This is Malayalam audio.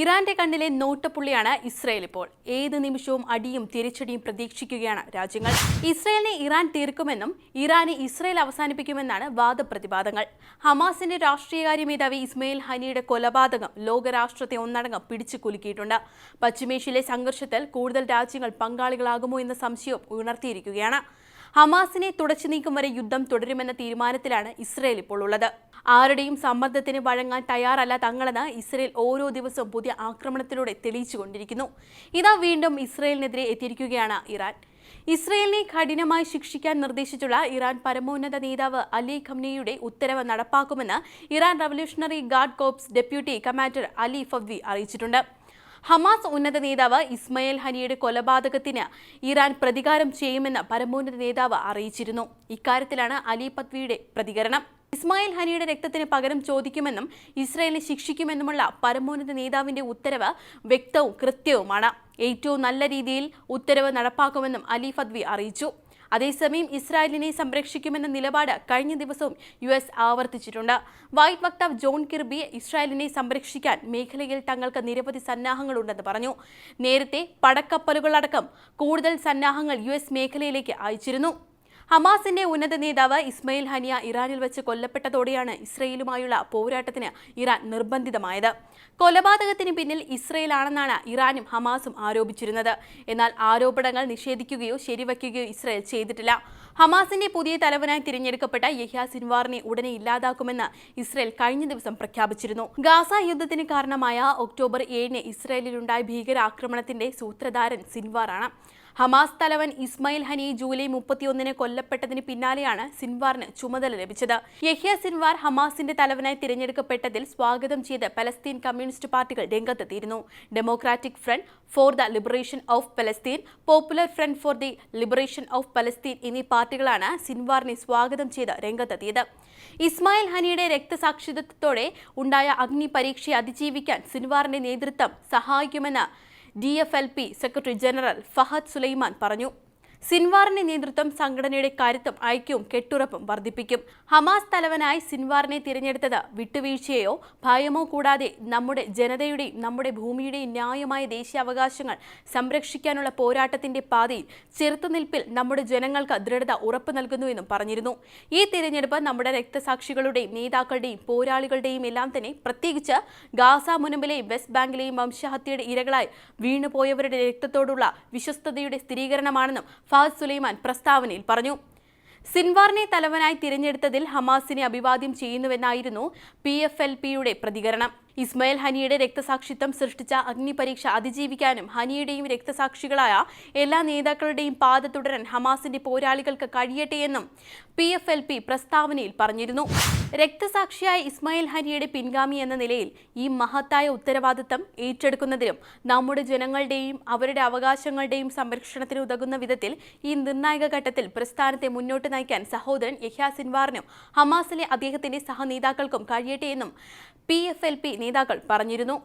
ഇറാന്റെ കണ്ണിലെ നോട്ടപ്പുള്ളിയാണ് ഇസ്രയേൽ ഇപ്പോൾ. ഏത് നിമിഷവും അടിയും തിരിച്ചടിയും പ്രതീക്ഷിക്കുകയാണ് രാജ്യങ്ങൾ. ഇസ്രയേലിനെ ഇറാൻ തീർക്കുമെന്നും ഇറാനെ ഇസ്രയേൽ അവസാനിപ്പിക്കുമെന്നാണ് വാദപ്രതിവാദങ്ങൾ. ഹമാസിന്റെ രാഷ്ട്രീയകാര്യ മേധാവി ഇസ്മയിൽ ഹനിയുടെ കൊലപാതകം ലോകരാഷ്ട്രത്തെ ഒന്നടങ്കം പിടിച്ചു കുലുക്കിയിട്ടുണ്ട്. പശ്ചിമേഷ്യയിലെ സംഘർഷത്തിൽ കൂടുതൽ രാജ്യങ്ങൾ പങ്കാളികളാകുമോ എന്ന സംശയവും ഉണർത്തിയിരിക്കുകയാണ് ഹമാസിനെ തുടച്ചു നീക്കും വരെ യുദ്ധം തുടരുമെന്ന തീരുമാനത്തിലാണ് ഇസ്രയേൽ ഇപ്പോൾ ഉള്ളത്. ആരുടെയും സമ്മർദ്ദത്തിന് വഴങ്ങാൻ തയ്യാറല്ല തങ്ങളെന്ന് ഇസ്രയേൽ ഓരോ ദിവസവും പുതിയ ആക്രമണത്തിലൂടെ തെളിയിച്ചുകൊണ്ടിരിക്കുന്നു. ഇതാ വീണ്ടും ഇസ്രയേലിനെതിരെ എത്തിയിരിക്കുകയാണ് ഇറാൻ. ഇസ്രയേലിനെ കഠിനമായി ശിക്ഷിക്കാൻ നിർദ്ദേശിച്ചുള്ള ഇറാൻ പരമോന്നത നേതാവ് അലി ഖംനയുടെ ഉത്തരവ് നടപ്പാക്കുമെന്ന് Iran revolutionary guard corps deputy commander Ali Fadavi അറിയിച്ചിട്ടുണ്ട്. ഹമാസ് ഉന്നത നേതാവ് ഇസ്മയിൽ ഹനിയുടെ കൊലപാതകത്തിന് ഇറാൻ പ്രതികാരം ചെയ്യുമെന്ന് പരമോന്നത നേതാവ് അറിയിച്ചിരുന്നു. ഇക്കാര്യത്തിലാണ് അലി പത്വിയുടെ പ്രതികരണം. ഇസ്മായിൽ ഹനിയുടെ രക്തത്തിന് പകരം ചോദിക്കുമെന്നും ഇസ്രായേലിനെ ശിക്ഷിക്കുമെന്നുമുള്ള പരമോന്നത നേതാവിന്റെ ഉത്തരവ് വ്യക്തവും കൃത്യവുമാണ്. ഏറ്റവും നല്ല രീതിയിൽ ഉത്തരവ് നടപ്പാക്കുമെന്നും അലി ഫദ്വി അറിയിച്ചു. അതേസമയം ഇസ്രായേലിനെ സംരക്ഷിക്കുമെന്ന നിലപാട് കഴിഞ്ഞ ദിവസവും യു എസ് ആവർത്തിച്ചിട്ടുണ്ട്. വൈറ്റ് വക്താവ് ജോൺ കിർബി ഇസ്രായേലിനെ സംരക്ഷിക്കാൻ മേഖലയിൽ തങ്ങൾക്ക് നിരവധി സന്നാഹങ്ങളുണ്ടെന്ന് പറഞ്ഞു. നേരത്തെ പടക്കപ്പലുകളടക്കം കൂടുതൽ സന്നാഹങ്ങൾ യു എസ് മേഖലയിലേക്ക് അയച്ചിരുന്നു. ഹമാസിന്റെ ഉന്നത നേതാവ് ഇസ്മയിൽ ഹനിയ ഇറാനിൽ വെച്ച് കൊല്ലപ്പെട്ടതോടെയാണ് ഇസ്രയേലുമായുള്ള പോരാട്ടത്തിന് ഇറാൻ നിർബന്ധിതമായത്. കൊലപാതകത്തിന് പിന്നിൽ ഇസ്രയേലാണെന്നാണ് ഇറാനും ഹമാസും ആരോപിച്ചിരുന്നത്. എന്നാൽ ആരോപണങ്ങൾ നിഷേധിക്കുകയോ ശരിവയ്ക്കുകയോ ഇസ്രയേൽ ചെയ്തിട്ടില്ല. ഹമാസിന്റെ പുതിയ തലവനായി തിരഞ്ഞെടുക്കപ്പെട്ട യഹ്യ സിൻവാറിനെ ഉടനെ ഇല്ലാതാക്കുമെന്ന് ഇസ്രയേൽ കഴിഞ്ഞ ദിവസം പ്രഖ്യാപിച്ചിരുന്നു. ഗാസ യുദ്ധത്തിന് കാരണമായ ഒക്ടോബർ ഏഴിന് ഇസ്രയേലിലുണ്ടായ ഭീകരാക്രമണത്തിന്റെ സൂത്രധാരൻ സിൻവാറാണ്. ഹമാസ് തലവൻ ഇസ്മായിൽ ഹനി ജൂലൈ മുപ്പത്തിയൊന്നിന് കൊല്ലപ്പെട്ടതിന് പിന്നാലെയാണ് സിൻവാറിന് ചുമതല ലഭിച്ചത്. യഹ്യ സിൻവാർ ഹമാസിന്റെ തലവനായി തിരഞ്ഞെടുക്കപ്പെട്ടതിൽ സ്വാഗതം ചെയ്ത് പലസ്തീൻ കമ്മ്യൂണിസ്റ്റ് പാർട്ടികൾ രംഗത്തെത്തിയിരുന്നു. Democratic front for the liberation of Palestine popular front for the liberation of Palestine എന്നീ പാർട്ടികളാണ് സിൻവാറിനെ സ്വാഗതം ചെയ്ത് രംഗത്തെത്തിയത്. ഇസ്മായിൽ ഹനിയുടെ രക്തസാക്ഷിത്വത്തോടെ ഉണ്ടായ അഗ്നി പരീക്ഷയെ അതിജീവിക്കാൻ സിൻവാറിന്റെ നേതൃത്വം സഹായിക്കുമെന്ന് ഡി സെക്രട്ടറി ജനറൽ ഫഹദ് സുലൈമാൻ പറഞ്ഞു സിൻവാറിന്റെ നേതൃത്വം സംഘടനയുടെ കരുത്തും ഐക്യവും കെട്ടുറപ്പും വർദ്ധിപ്പിക്കും. ഹമാസ് തലവനായി സിൻവാറിനെ തിരഞ്ഞെടുത്തത് വിട്ടുവീഴ്ചയോ ഭയമോ കൂടാതെ നമ്മുടെ ജനതയുടെയും നമ്മുടെ ഭൂമിയുടെയും ന്യായമായ ദേശീയാവകാശങ്ങൾ സംരക്ഷിക്കാനുള്ള പോരാട്ടത്തിന്റെ പാതയിൽ ചെറുത്തുനിൽപ്പിൽ നമ്മുടെ ജനങ്ങൾക്ക് ദൃഢത ഉറപ്പു നൽകുന്നുവെന്നും പറഞ്ഞിരുന്നു. ഈ തിരഞ്ഞെടുപ്പ് നമ്മുടെ രക്തസാക്ഷികളുടെയും നേതാക്കളുടെയും പോരാളികളുടെയും എല്ലാം തന്നെ പ്രത്യേകിച്ച് ഗാസ മുനമ്പിലെയും വെസ്റ്റ് ബാങ്കിലെയും വംശഹത്യയുടെ ഇരകളായി വീണുപോയവരുടെ രക്തത്തോടുള്ള വിശ്വസ്തയുടെ സ്ഥിരീകരണമാണെന്നും ഫാദ് സുലൈമാൻ പ്രസ്താവനയിൽ പറഞ്ഞു. സിൻവാറിനെ തലവനായി തിരഞ്ഞെടുത്തതിൽ ഹമാസിനെ അഭിവാദ്യം ചെയ്യുന്നുവെന്നായിരുന്നു പി എഫ് എൽ പിയുടെ പ്രതികരണം. ഇസ്മയിൽ ഹനിയുടെ രക്തസാക്ഷിത്വം സൃഷ്ടിച്ച അഗ്നിപരീക്ഷ അതിജീവിക്കാനും ഹനിയുടെയും രക്തസാക്ഷികളായ എല്ലാ നേതാക്കളുടെയും പാത തുടരാൻ ഹമാസിന്റെ പോരാളികൾക്ക് കഴിയട്ടെയെന്നും പി പ്രസ്താവനയിൽ പറഞ്ഞിരുന്നു. രക്തസാക്ഷിയായ ഇസ്മായിൽ ഹരിയുടെ പിൻഗാമി എന്ന നിലയിൽ ഈ മഹത്തായ ഉത്തരവാദിത്തം ഏറ്റെടുക്കുന്നതിനും നമ്മുടെ ജനങ്ങളുടെയും അവരുടെ അവകാശങ്ങളുടെയും സംരക്ഷണത്തിന് ഉതകുന്ന വിധത്തിൽ ഈ നിർണായക ഘട്ടത്തിൽ പ്രസ്ഥാനത്തെ മുന്നോട്ട് നയിക്കാൻ സഹോദരൻ യഹ്യാ സിൻവാറിനും ഹമാസിലെ അദ്ദേഹത്തിന്റെ സഹനേതാക്കൾക്കും കഴിയട്ടെ എന്നും പി നേതാക്കൾ പറഞ്ഞിരുന്നു.